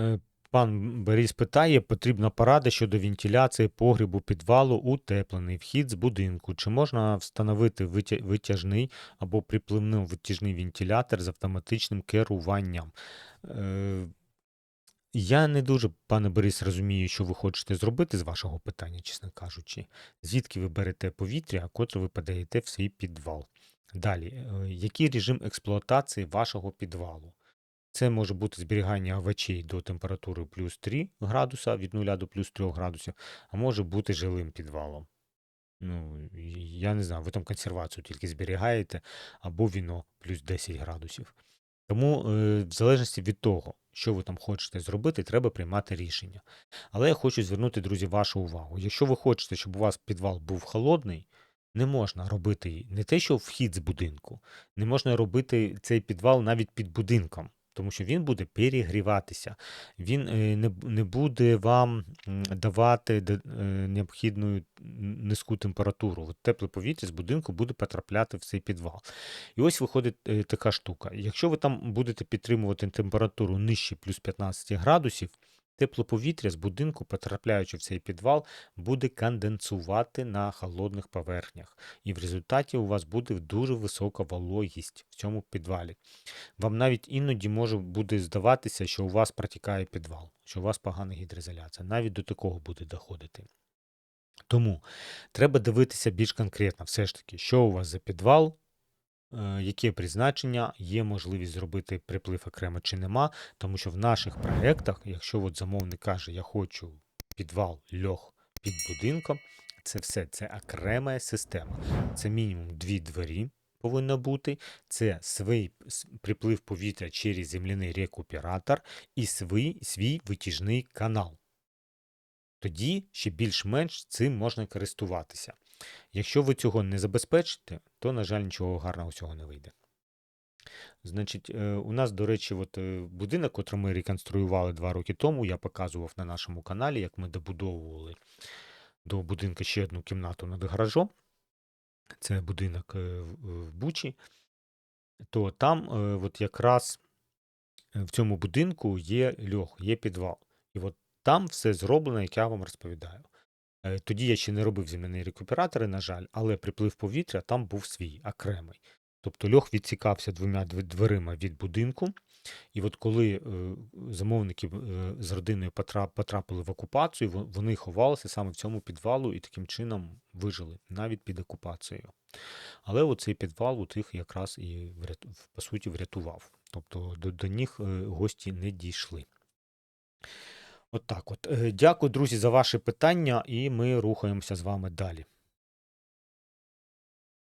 Е, Пан Борис питає, потрібна порада щодо вентиляції погрібу підвалу утеплений вхід з будинку. Чи можна встановити витяжний або припливно-витяжний вентилятор з автоматичним керуванням? Е, Я не дуже, пане Борис, розумію, що ви хочете зробити з вашого питання, чесно кажучи. Звідки ви берете повітря, котре ви подаєте в свій підвал? Далі, е, який режим експлуатації вашого підвалу? Це може бути зберігання овочей до температури плюс 3 градуса від 0 до плюс 3 градусів, а може бути жилим підвалом. Ну, я не знаю, ви там консервацію тільки зберігаєте, або віно плюс 10 градусів. Тому, е, в залежності від того, що ви там хочете зробити, треба приймати рішення. Але я хочу звернути, друзі, вашу увагу. Якщо ви хочете, щоб у вас підвал був холодний, не можна робити не те, що вхід з будинку, не можна робити цей підвал навіть під будинком, тому що він буде перегріватися. Він е, не, буде вам давати е, необхідну низьку температуру. Тепле повітря з будинку буде потрапляти в цей підвал. І ось виходить е, така штука. Якщо ви там будете підтримувати температуру нижче плюс 15 градусів, тепле повітря з будинку, потрапляючи в цей підвал, буде конденсувати на холодних поверхнях. І в результаті у вас буде дуже висока вологість в цьому підвалі. Вам навіть іноді може буде здаватися, що у вас протікає підвал, що у вас погана гідроізоляція. Навіть до такого буде доходити. Тому треба дивитися більш конкретно, все ж таки, що у вас за підвал, яке призначення, є можливість зробити приплив окремо чи нема, тому що в наших проєктах, якщо от замовник каже, я хочу підвал льох під будинком, це все це окрема система. Це мінімум дві двері повинно бути, це свій приплив повітря через земляний рекуператор і свій, свій витяжний канал. Тоді ще більш-менш цим можна користуватися. Якщо ви цього не забезпечите, то, на жаль, нічого гарного цього не вийде. Значить, е, у нас, до речі, от е, будинок, котрий ми реконструювали два роки тому, я показував на нашому каналі, як ми добудовували до будинку ще одну кімнату над гаражом. Це будинок е, в Бучі. То там от якраз в цьому будинку є льох, є підвал. І от там все зроблено, як я вам розповідаю. Е, Тоді я ще не робив земляні рекуператори, на жаль, але приплив повітря там був свій, окремий. Тобто льох відсікався двома дверима від будинку. І от коли е, замовники е, з родиною потрапили в окупацію, вони ховалися саме в цьому підвалу і таким чином вижили навіть під окупацією. Але оцей підвал у тих якраз і по суті врятував. Тобто до, до них е, гості не дійшли. От так от. Е, Дякую, друзі, за ваші питання, і ми рухаємося з вами далі.